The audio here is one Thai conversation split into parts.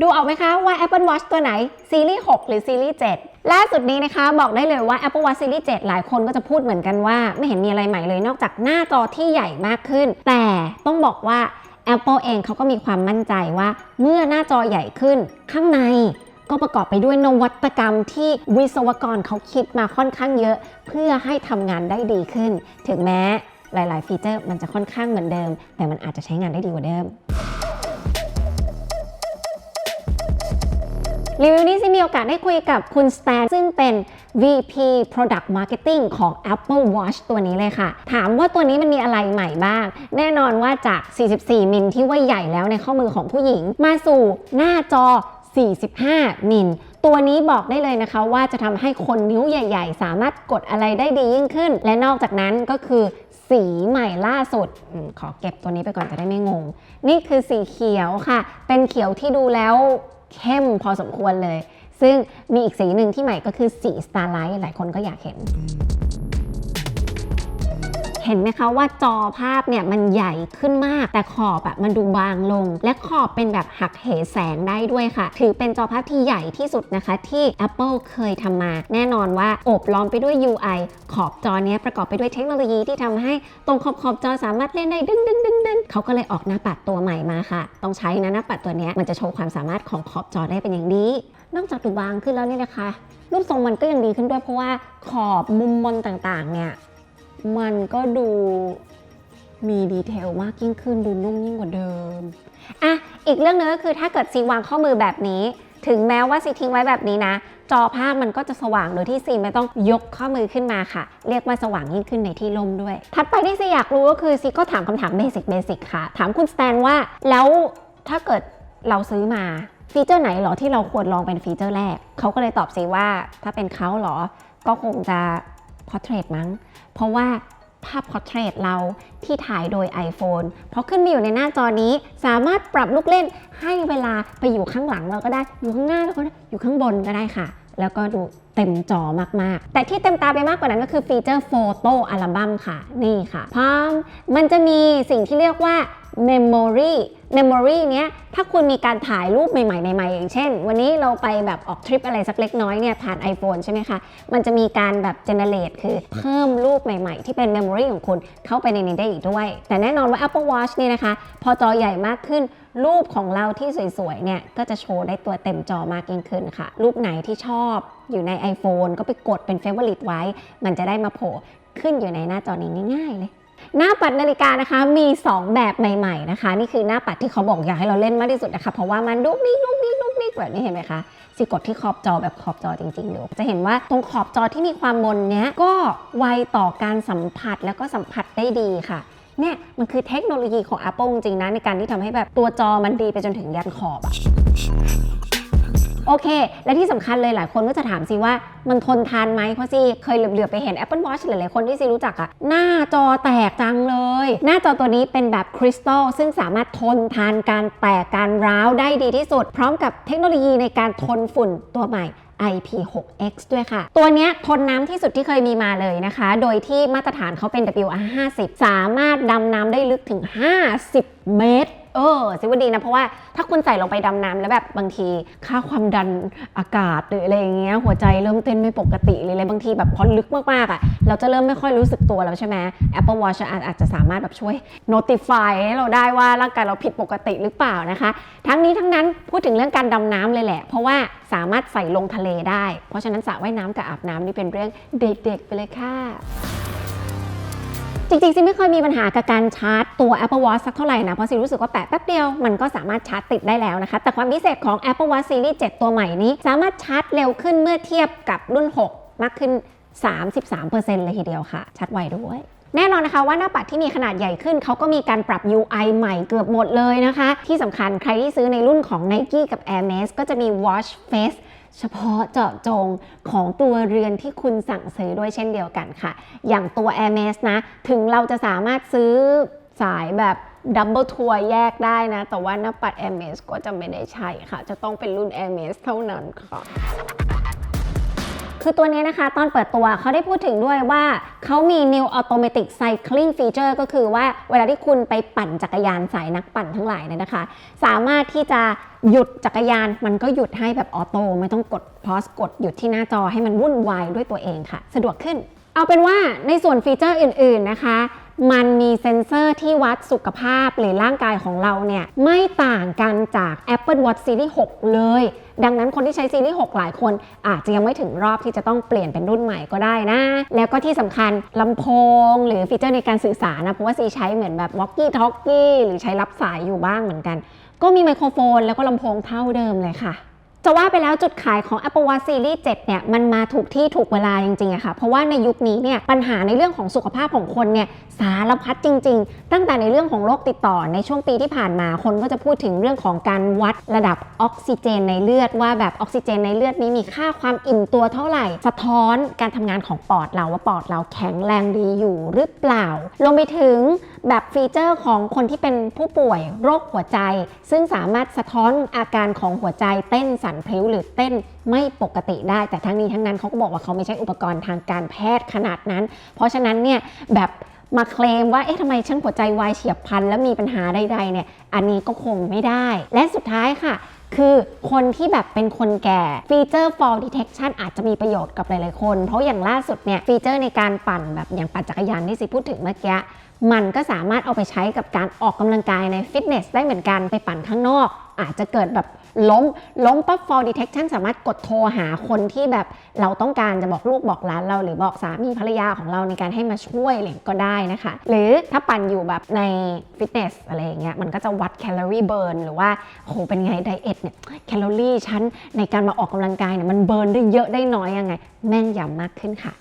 ดูออกไหมคะว่า Apple Watch ตัวไหนซีรีส์ 6 หรือซีรีส์ 7 ล่าสุดนี้นะคะ บอกได้เลยว่า Apple Watch ซีรีส์7หลายคนก็จะพูดเหมือนกันว่า ไม่เห็นมีอะไรใหม่เลยนอกจากหน้าจอที่ใหญ่มากขึ้น แต่ต้องบอกว่า Apple เองเขาก็มีความมั่นใจว่า เมื่อหน้าจอใหญ่ขึ้น ข้างในก็ประกอบไปด้วยนวัตกรรมที่วิศวกรเขาคิดมาค่อนข้างเยอะ เพื่อให้ทำงานได้ดีขึ้น ถึงแม้หลาย ๆ ฟีเจอร์มันจะค่อนข้างเหมือนเดิม แต่มันอาจจะใช้งานได้ดีกว่าเดิม รีวิวนี้ซิมีโอกาสได้คุยกับคุณสแตนซึ่งเป็น VP Product Marketing ของ Apple Watch ตัวนี้เลยค่ะ ถามว่าตัวนี้มันมีอะไรใหม่บ้าง แน่นอนว่าจาก 44 มิลที่ว่าใหญ่แล้วในข้อมือของผู้หญิง มาสู่หน้าจอ 45 มิลตัวนี้บอกได้เลยนะคะว่าจะทำให้คนนิ้วใหญ่ ๆ สามารถกดอะไรได้ดียิ่งขึ้น และนอกจากนั้นก็คือสีใหม่ล่าสุดอขอเก็บตัวนี้ไปก่อนจะได้ไม่งง นี่คือสีเขียวค่ะ เป็นเขียวที่ดูแล้ว เข้มพอสมควรเลย ซึ่งมีอีกสีหนึ่งที่ใหม่ก็คือสี Starlight หลายคนก็อยากเห็น เห็นไหมคะว่าจอภาพเนี่ยมันใหญ่ขึ้นมาก แต่ขอบอะมันดูบางลง และขอบเป็นแบบหักเหแสงได้ด้วยค่ะ ถือเป็นจอภาพที่ใหญ่ที่สุดนะคะที่ Apple เคยทำมา แน่นอนว่าโอบล้อมไปด้วย UI ขอบจอเนี้ยประกอบไปด้วยเทคโนโลยีที่ทำให้ตรงขอบขอบจอสามารถเล่นได้ดึงดึงดึงดึงเขาก็เลยออกหน้าปัดตัวใหม่มาค่ะ ต้องใช้นะหน้าปัดตัวเนี้ยมันจะโชว์ความสามารถของขอบจอได้เป็นอย่างดีนอกจากดูบางขึ้นแล้วเนี่ยนะคะ รูปทรงมันก็ยังดีขึ้นด้วยเพราะว่าขอบมุมมนต่างๆเนี่ย มันก็ดูมีดีเทลมากยิ่งขึ้นดูนุ่มยิ่งกว่าเดิม อะ อีกเรื่องหนึงก็คือถ้าเกิดซีวางข้อมือแบบนี้ ถึงแม้ว่าซีทิ้งไว้แบบนี้นะ จอภาพมันก็จะสว่างโดยที่ซีไม่ต้องยกข้อมือขึ้นมาค่ะ เรียกว่าสว่างยิ่งขึ้นในที่ร่มด้วย ถัดไปที่ซีอยากรู้ก็คือซีก็ถามคำถามเบสิกเบสิกค่ะ ถามคุณสแตนว่าแล้วถ้าเกิดเราซื้อมาฟีเจอร์ไหนหรอที่เราควรลองเป็นฟีเจอร์แรก เขาก็เลยตอบซีว่าถ้าเป็นเขาหรอ ก็คงจะ Portrait มั้ง เพราะว่าภาพ Portrait เราที่ถ่ายโดย iPhone เพราะขึ้นมาอยู่ในหน้าจอนี้สามารถปรับลูกเล่นให้เวลาไปอยู่ข้างหลังเราก็ได้ อยู่ข้างหน้าเราก็ได้อยู่ข้างบนก็ได้ค่ะ แล้วก็ดูเต็มจอมาก ๆ แต่ที่เต็มตาไปมากกว่านั้นก็คือฟีเจอร์โฟโต้อัลบั้มค่ะ นี่ค่ะพร้อมมันจะมีสิ่งที่เรียกว่า Memory Memory เนี้ยถ้าคุณมีการถ่ายรูปใหม่ๆใหม่ๆอย่างเช่น วันนี้เราไปแบบออกทริปอะไรสักเล็กน้อยเนี่ยผ่าน iPhone ใช่ไหมคะ มันจะมีการแบบ generate คือเพิ่มรูปใหม่ๆ ที่เป็น Memory ของคุณเข้าไปในนี้ได้อีกด้วย แต่แน่นอนว่า Apple Watch เนี่ยนะคะ พอจอใหญ่มากขึ้นรูปของเราที่สวยๆเนี่ยก็จะโชว์ได้ตัวเต็มจอมากยิ่งขึ้นค่ะ รูปไหนที่ชอบอยู่ใน iPhone ก็ไปกดเป็น Favorite ไว้ มันจะได้มาโผล่ขึ้นอยู่ในหน้าจอนี้ง่ายๆเลย หน้าปัดนาฬิกานะคะมี 2 แบบใหม่ๆนะคะ นี่คือหน้าปัดที่เขาบอกอยากให้เราเล่นมากที่สุดนะคะ เพราะว่ามันดุ๊กดิกดุ๊กดิกดุ๊กดิกแบบนี้เห็นไหมคะสิกดที่ขอบจอแบบขอบจอจริงๆดูจะเห็นว่าตรงขอบจอที่มีความมนเนี้ยก็ไวต่อการสัมผัสแล้วก็สัมผัสได้ดีค่ะเนี่ยมันคือเทคโนโลยีของ Apple จริงๆนะในการที่ทำให้แบบตัวจอมันดีไปจนถึงยันขอบอะ โอเค และที่สำคัญเลยหลายคนก็จะถามสิว่ามันทนทานไหมเพราะซีเคยเหลือบๆไปเห็น Apple Watch หลายๆคนที่ซีรู้จักอะหน้าจอแตกจังเลย หน้าจอตัวนี้เป็นแบบคริสตัลซึ่งสามารถทนทานการแตกการร้าวได้ดีที่สุด พร้อมกับเทคโนโลยีในการทนฝุ่นตัวใหม่ IP6X ด้วยค่ะ ตัวนี้ทนน้ำที่สุดที่เคยมีมาเลยนะคะ โดยที่มาตรฐานเขาเป็น WR50 สามารถดำน้ำได้ลึกถึง 50 เมตร เออซิว่าดีนะ เพราะว่าถ้าคุณใส่ลงไปดำน้ำแล้วแบบบางทีค่าความดันอากาศหรืออะไรอย่างเงี้ยหัวใจเริ่มเต้นไม่ปกติหรืออะไรบางทีแบบพอลึกมากๆอะ่ะเราจะเริ่มไม่ค่อยรู้สึกตัวแล้วใช่ไหม Apple Watch อาจอาจจะสามารถแบบช่วย notify ให้เราได้ว่าร่างกายเราผิดปกติหรือเปล่านะคะ ทั้งนี้ทั้งนั้นพูดถึงเรื่องการดำน้ำเลยแหละ เพราะว่าสามารถใส่ลงทะเลได้ เพราะฉะนั้นสระว่ายน้ำกับอาบน้ำนี่เป็นเรื่องเด็กๆไปเลยค่ะ ริงๆซิไม่เคยมีปัญหากับการชาร์จตัว Apple Watch สักเท่าไหร่นะ เพราะซิรู้สึกว่าแปะแป๊บเดียวมันก็สามารถชาร์จติดได้แล้วนะคะ แต่ความพิเศษของ Apple Watch Series 7 ตัวใหม่นี้ สามารถชาร์จเร็วขึ้นเมื่อเทียบกับรุ่น 6 มากขึ้น 33%เลยทีเดียวค่ะชาร์จไวด้วยแน่นอนนะคะว่าหน้าปัดที่มีขนาดใหญ่ขึ้น เขาก็มีการปรับ UI ใหม่เกือบหมดเลยนะคะ ที่สำคัญใครที่ซื้อในรุ่นของ Nike กับ Air Max ก็จะมี Watch Face เฉพาะเจาะจงของตัวเรือนที่คุณสั่งซื้อด้วยเช่นเดียวกันค่ะ อย่างตัว Air m a s นะ ถึงเราจะสามารถซื้อสายแบบดับเบิลทัวร์แยกได้นะ แต่ว่าหน้าปัด Air m a s ก็จะไม่ได้ใช่ค่ะ จะต้องเป็นรุ่น Air m a s เท่านั้นค่ะคือตัวนี้นะคะตอนเปิดตัวเขาได้พูดถึงด้วยว่าเขามี New Automatic Cycling Feature ก็คือว่าเวลาที่คุณไปปั่นจักรยานสายนักปั่นทั้งหลายเนี่ยนะคะ สามารถที่จะ หยุดจักรยานมันก็หยุดให้แบบออโต้ไม่ต้องกดพอสกดหยุดที่หน้าจอให้มันวุ่นวายด้วยตัวเองค่ะ สะดวกขึ้น เอาเป็นว่าในส่วนฟีเจอร์อื่น ๆนะคะ มันมีเซ็นเซอร์ที่วัดสุขภาพหรือร่างกายของเราเนี่ย ไม่ต่างกันจาก Apple Watch Series 6 เลย ดังนั้นคนที่ใช้ซีรีส์6หลายคน อาจจะยังไม่ถึงรอบที่จะต้องเปลี่ยนเป็นรุ่นใหม่ก็ได้นะ แล้วก็ที่สำคัญลำโพง หรือฟีเจอร์ในการสื่อสารนะเพราะว่าซีใช้เหมือนแบบ walkie talkie หรือใช้รับสายอยู่บ้างเหมือนกัน ก็มีไมโครโฟนแล้วก็ลำโพงเท่าเดิมเลยค่ะ จะว่าไปแล้วจุดขายของ Apple Watch Series 7 เนี่ย มันมาถูกที่ถูกเวลาจริงๆอะค่ะ เพราะว่าในยุคนี้เนี่ยปัญหาในเรื่องของสุขภาพของคนเนี่ยสารพัดจริง ๆ ตั้งแต่ในเรื่องของโรคติดต่อในช่วงปีที่ผ่านมาคนก็จะพูดถึงเรื่องของการวัดระดับออกซิเจนในเลือด ว่าแบบออกซิเจนในเลือดนี้มีค่าความอิ่มตัวเท่าไหร่ สะท้อนการทำงานของปอดเราว่าปอดเราแข็งแรงดีอยู่หรือเปล่ารวมไปถึง แบบฟีเจอร์ของคนที่เป็นผู้ป่วยโรคหัวใจ ซึ่งสามารถสะท้อนอาการของหัวใจเต้นสั่นพลิ้วหรือเต้นไม่ปกติได้ แต่ทั้งนี้ทั้งนั้นเขาก็บอกว่าเขาไม่ใช่อุปกรณ์ทางการแพทย์ขนาดนั้น เพราะฉะนั้นเนี่ยแบบมาเคลมว่า เอ๊ะทำไมฉันหัวใจวายเฉียบพลันแล้วมีปัญหาใดๆเนี่ย อันนี้ก็คงไม่ได้ และสุดท้ายค่ะ คือคนที่แบบเป็นคนแก่ฟีเจอร์ fall detection อาจจะมีประโยชน์กับหลายๆคน เพราะอย่างล่าสุดเนี่ยฟีเจอร์ในการปั่นแบบอย่างปั่นจักรยานที่สิพูดถึงเมื่อกี้ มันก็สามารถเอาไปใช้กับการออกกำลังกายในฟิตเนสได้เหมือนกันไปปั่นข้างนอก อาจจะเกิดแบบล้มล้มปั๊บ fall detection สามารถกดโทรหาคนที่แบบเราต้องการจะบอกลูกบอกหลานเรา หรือบอกสามีภรรยาของเราในการให้มาช่วยอะไรก็ได้นะคะ หรือถ้าปั่นอยู่แบบในฟิตเนสอะไรอย่างเงี้ยมันก็จะวัดแคลอรี่เบิร์นหรือว่าโหเป็นไงไดเอทเนี่ยแคลอรี่ชั้นในการมาออกกำลังกายเนี่ยมันเบิร์นได้เยอะได้น้อยยังไง แม่นยำมากขึ้นค่ะ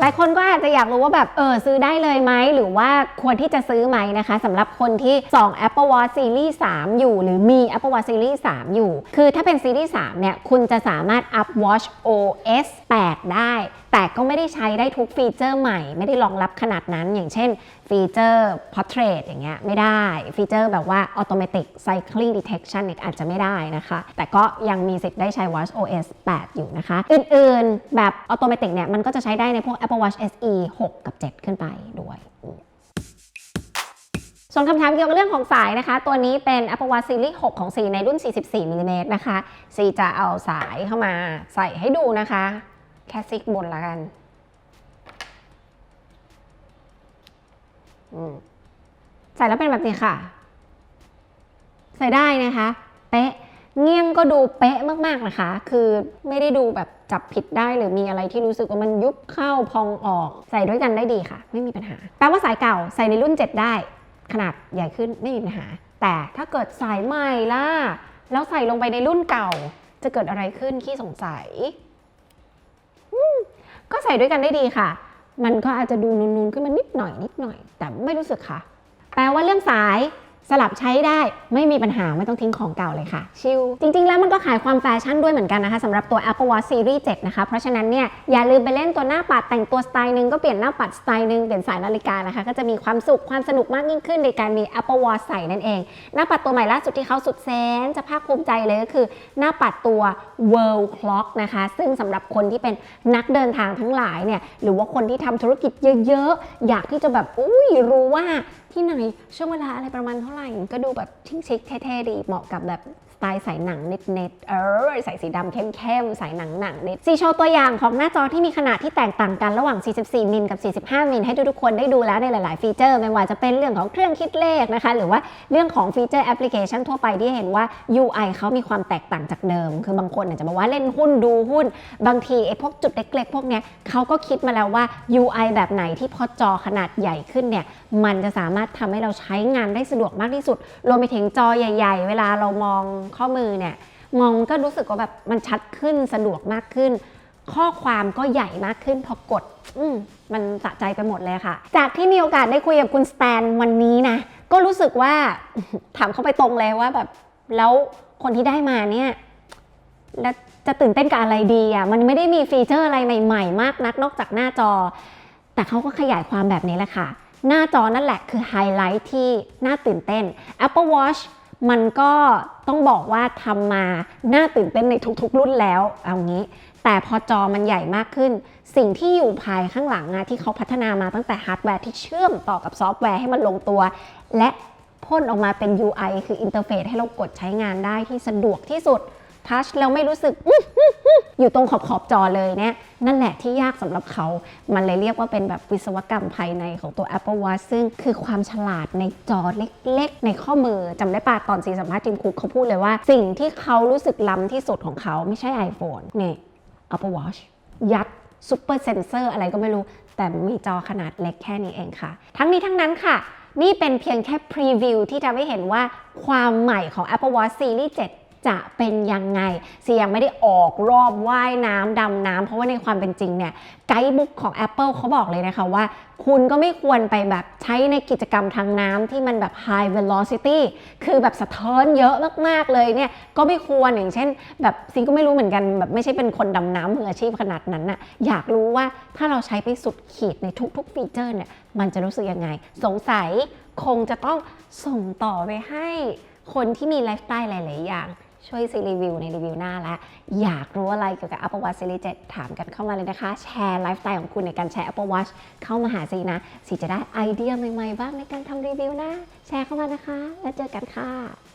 หลายคนก็อาจจะอยากรู้ว่าแบบเออซื้อได้เลยไหมหรือว่าควรที่จะซื้อไหมนะคะสำหรับคนที่สอง Apple Watch Series 3 อยู่ หรือมี Apple Watch Series 3 อยู่ คือถ้าเป็น Series 3 เนี่ย คุณจะสามารถอัพ Watch OS 8 ได้แต่ก็ไม่ได้ใช้ได้ทุกฟีเจอร์ใหม่ ไม่ได้รองรับขนาดนั้น อย่างเช่นฟีเจอร์ Portrait อย่างเงี้ยไม่ได้ฟีเจอร์แบบว่า Automatic Cycling Detection เนี่ยอาจจะไม่ได้นะคะ แต่ก็ยังมีสิทธิ์ได้ใช้ Watch OS 8 อยู่นะคะ อื่นๆแบบ Automatic เนี่ยมันก็จะใช้ได้ในพวก Apple Watch SE 6 กับ 7 ขึ้นไปด้วยส่วนคำถามเกี่ยวกับเรื่องของสายนะคะ ตัวนี้เป็น Apple Watch Series 6 ของ C ในรุ่น 44มิลลิเมตรนะคะ C จะเอาสายเข้ามาใส่ให้ดูนะคะ แค่ซิกบนละกันอืมใส่แล้วเป็นแบบนี้ค่ะ ใส่ได้นะคะ เป๊ะ เงี้ยงก็ดูเป๊ะมากๆนะคะ คือไม่ได้ดูแบบจับผิดได้หรือมีอะไรที่รู้สึกว่ามันยุบเข้าพองออก ใส่ด้วยกันได้ดีค่ะ ไม่มีปัญหา แปลว่าสายเก่าใส่ในรุ่น 7 ได้ ขนาดใหญ่ขึ้นไม่มีปัญหา แต่ถ้าเกิดสายใหม่ล่ะ แล้วใส่ลงไปในรุ่นเก่า จะเกิดอะไรขึ้นขี้สงสัย ก็ใส่ด้วยกันได้ดีค่ะ มันก็อาจจะดูนูนๆขึ้นมานิดหน่อยนิดหน่อย แต่ไม่รู้สึกค่ะ แปลว่าเรื่องสาย สลับใช้ได้ไม่มีปัญหาไม่ต้องทิ้งของเก่าเลยค่ะ ชิลจริง ๆ แล้วมันก็ขายความแฟชั่นด้วยเหมือนกันนะคะสำหรับตัว Apple Watch Series 7 นะคะ เพราะฉะนั้นเนี่ยอย่าลืมไปเล่นตัวหน้าปัดแต่งตัวสไตล์หนึ่งก็เปลี่ยนหน้าปัดสไตล์หนึ่งเปลี่ยนสายนาฬิกานะคะ ก็จะมีความสุขความสนุกมากยิ่งขึ้นในการมี Apple Watch ใส่นั่นเอง หน้าปัดตัวใหม่ล่าสุดที่เขาสุดแสนจะภาคภูมิใจเลยก็คือ หน้าปัดตัว World Clock นะคะ ซึ่งสำหรับคนที่เป็นนักเดินทางทั้งหลายเนี่ยหรือว่าคนที่ทำธุรกิจเยอะๆอยากที่จะแบบอุ้ยรู้ว่าที่ไหนช่วงเวลาอะไรประมาณเท่าไหร่ก็ดูแบบชิคๆเท่ๆดีเหมาะกับแบบ ไตล์สายหนังเน็ตๆเออใส่สีดำเข้มๆสายหนังหนังเน็ตซีโชว์ตัวอย่างของหน้าจอที่มีขนาดที่แตกต่างกันระหว่าง 44 มิลกับ 45 มิลให้ทุกๆคนได้ดูแล้วในหลายๆฟีเจอร์ไม่ว่าจะเป็นเรื่องของเครื่องคิดเลขนะคะ หรือว่าเรื่องของฟีเจอร์แอปพลิเคชันทั่วไปที่เห็นว่า UI เขามีความแตกต่างจากเดิม คือบางคนอาจจะบอกว่าเล่นหุ้นดูหุ้น บางทีไอ้พวกจุดเล็กๆพวกเนี้ยเขาก็คิดมาแล้วว่า UI แบบไหนที่พอจอขนาดใหญ่ขึ้นเนี่ยมันจะสามารถทำให้เราใช้งานได้สะดวกมากที่สุด รวมไปถึงจอใหญ่ ๆ เวลาเรามองข้อมือเนี่ยมองก็รู้สึกว่าแบบมันชัดขึ้นสะดวกมากขึ้น ข้อความก็ใหญ่มากขึ้นพอกดอืมมันสะใจไปหมดเลยค่ะ จากที่มีโอกาสได้คุยกับคุณสแตนวันนี้นะก็รู้สึกว่าถามเขาไปตรงเลยว่าแบบแล้วคนที่ได้มาเนี่ยแล้วจะตื่นเต้นกับอะไรดีอะมันไม่ได้มีฟีเจอร์อะไรใหม่ๆ มากนักนอกจากหน้าจอ แต่เขาก็ขยายความแบบนี้แหละค่ะ หน้าจอนั่นแหละคือไฮไลท์ที่น่าตื่นเต้น Apple Watch มันก็ต้องบอกว่าทำมาน่าตื่นเต้นในทุกๆ รุ่นแล้วเอางี้ แต่พอจอมันใหญ่มากขึ้น สิ่งที่อยู่ภายข้างหลังอะที่เขาพัฒนามาตั้งแต่ฮาร์ดแวร์ที่เชื่อมต่อกับซอฟต์แวร์ให้มันลงตัว และพ่นออกมาเป็น UI คืออินเทอร์เฟซให้เรากดใช้งานได้ที่สะดวกที่สุดทัชแล้วไม่รู้สึก อยู่ตรงขอบขอบจอเลยเนี่ยนั่นแหละที่ยากสำหรับเขา มันเลยเรียกว่าเป็นแบบวิศวกรรมภายในของตัว Apple Watch ซึ่งคือความฉลาดในจอเล็กๆ ในข้อมือจำได้ปะตอนซีสัมภาษณ์ทีมคุกเขาพูดเลยว่า สิ่งที่เขารู้สึกล้ำที่สุดของเขาไม่ใช่ iPhone นี่ Apple Watch ยัดซูเปอร์เซนเซอร์อะไรก็ไม่รู้ แต่มีจอขนาดเล็กแค่นี้เองค่ะ ทั้งนี้ทั้งนั้นค่ะ นี่เป็นเพียงแค่พรีวิวที่ทำให้เห็นว่าความใหม่ของ Apple Watch Series 7 จะเป็นยังไงซียังไม่ได้ออกรอบว่ายน้ำดำน้ำเพราะว่าในความเป็นจริงเนี่ยไกด์บุ๊กของ Apple เขาบอกเลยนะคะว่า คุณก็ไม่ควรไปแบบใช้ในกิจกรรมทางน้ำที่มันแบบ high velocity คือแบบสะเทินเยอะมาก ๆ เลยเนี่ยก็ไม่ควรอย่างเช่น แบบซิงก็ไม่รู้เหมือนกันแบบไม่ใช่เป็นคนดำน้ำมืออาชีพขนาดนั้นน่ะอยากรู้ว่าถ้าเราใช้ไปสุดขีดในทุก ๆ ฟีเจอร์เนี่ยมันจะรู้สึกยังไง สงสัยคงจะต้องส่งต่อไปให้คนที่มีไลฟ์สไตล์หลาย ๆ อย่าง ช่วยซีรีวิวในรีวิวหน้าและ อยากรู้อะไรเกี่ยวกับ Apple Watch Series 7 ถามกันเข้ามาเลยนะคะ แชร์ไลฟ์สไตล์ของคุณในการใช้ Apple Watch เข้ามาหาซีนะซีจะได้ไอเดียใหม่ๆ บ้างในการทำรีวิวนะ แชร์เข้ามานะคะ แล้วเจอกันค่ะ